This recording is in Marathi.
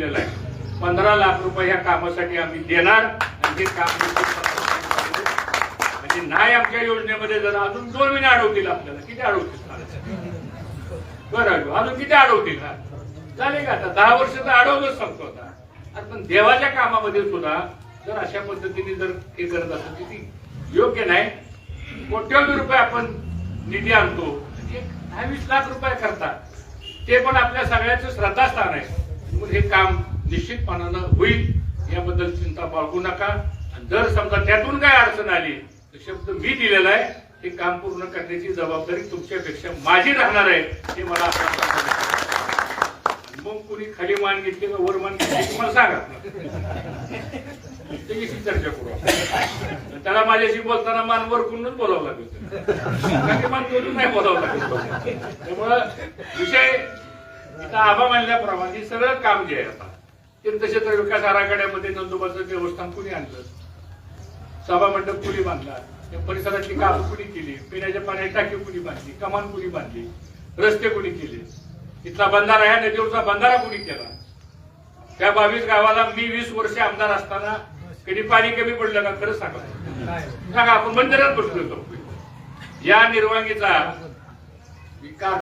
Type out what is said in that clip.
दिलेलं आहे. पंधरा लाख रुपये ह्या कामासाठी आम्ही देणार आणि काम म्हणजे नाही आमच्या योजनेमध्ये जर अजून दोन महिने अडवतील आपल्याला किती अडवतील? बरं अजून किती अडवतील? झाले का आता? दहा वर्ष तर अडवलंच सांगतो आता. पण देवाच्या कामामध्ये सुद्धा जर अशा पद्धतीने जर हे करत असतो किती योग्य नाही. कोट्यवधी रुपये आपण निधी आणतो. एक दहा वीस लाख रुपये करतात. ते पण आपल्या सगळ्याचं श्रद्धास्थान आहे. काम निश्चितपणानं होईल याबद्दल चिंता बाळगू नका. आणि जर समजा त्यातून काय अडचण आली तर शब्द मी दिलेला आहे हे काम पूर्ण करण्याची जबाबदारी तुमच्यापेक्षा माझी राहणार आहे हे मला मग कुणी खाली मान घेतली का वर मान घेतली मला सांगा. त्याच्याशी चर्चा करू त्याला माझ्याशी बोलताना मान वर करूनच बोलावं लागेल. मान करून नाही बोलावं लागेल. त्यामुळं विषय इथं आबा मानल्याप्रमाणे सरळ सगळं काम जे आहे आता. तीर्थक्षेत्र विकास आराखड्यामध्ये नंदुबाचं देवस्थान कुणी आणलं? सभा मंडप कुणी बांधला परिसराची परिसरातली कामं कुणी केली? पिण्याच्या पाण्याची टाकी कुणी बांधली? कमान कुणी बांधली? रस्ते कुणी केले? इथला बंधारा ह्या नदीवरचा बंधारा कुणी केला? त्या बावीस गावाला मी वीस वर्ष आमदार असताना कधी पाणी कमी पडलं का खरंच सांगा. सांगा आपण मंदिरात बसलो होतो. या निर्वांगीचा विकास